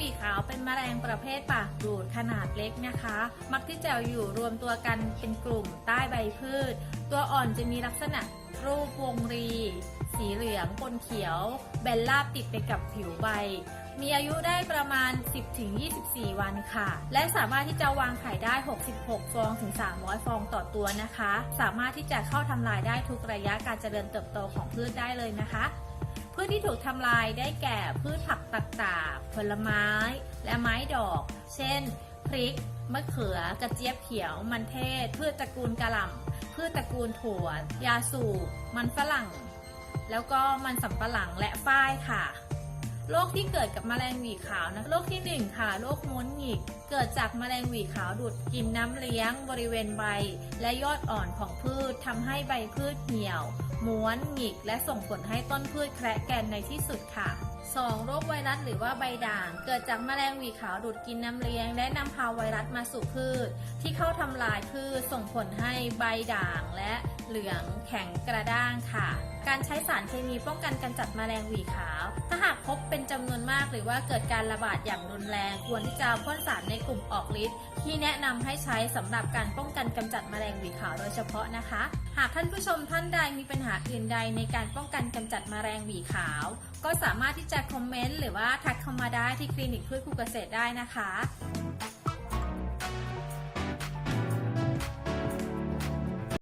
หวีขาวเป็นแมลงประเภทปากดูดขนาดเล็กนะคะ มักที่จะอยู่รวมตัวกันเป็นกลุ่มใต้ใบพืช ตัวอ่อนจะมีลักษณะรูปวงรี สีเหลืองปนเขียว แบนราบติดไปกับผิวใบ มีอายุได้ประมาณ 10-24 วันค่ะ และสามารถที่จะวางไข่ได้ 66 ฟองถึง 300 ฟองต่อตัวนะคะ สามารถที่จะเข้าทำลายได้ทุกระยะการเจริญเติบโตของพืชได้เลยนะคะ พืชที่ถูกทำลายได้แก่พืชผักต่างๆผลไม้ และไม้ดอก เช่น พริก มะเขือ กระเจี๊ยบเขียว มันเทศ พืชตระกูลกระหล่ำ พืชตระกูลถั่ว ยาสูบ มันฝรั่ง แล้วก็มันสำปะหลังและฝ้ายค่ะ โรคที่เกิดกับแมลงหวีขาวนะโรคที่หนึ่งค่ะโรคม้วนหงิก เกิดจากแมลงหวีขาวดูดกินน้ำเลี้ยง บริเวณใบ และยอดอ่อนของพืชทำให้ใบพืชเหี่ยว ม้วนหงิก และส่งผลให้ต้นพืชแคระแกนในที่สุดค่ะ 2. โรคไวรัสหรือว่าใบด่าง เกิดจากแมลงหวีขาวดูดกินน้ำเลี้ยง และนำพาไวรัสมาสู่พืช ที่เข้าทำลายพืชส่งผลให้ใบด่างและเหลืองแข็งกระด้างค่ะการใช้สารเคมีป้องกันกำจัดแมลงหวีขาว ถ้าหากพบเป็นจำนวนมากหรือว่าเกิดการระบาดอย่างรุนแรง ควรที่จะพ่นสารในกลุ่มออกฤทธิ์ที่แนะนำให้ใช้สำหรับการป้องกันกำจัดแมลงหวีขาวโดยเฉพาะนะคะ หากท่านผู้ชมท่านใดมีปัญหาอื่นใดในการป้องกันกำจัดแมลงหวีขาว ก็สามารถที่จะคอมเมนต์หรือว่าทักเข้ามาได้ที่คลินิกพืชคุเกษตรได้นะคะ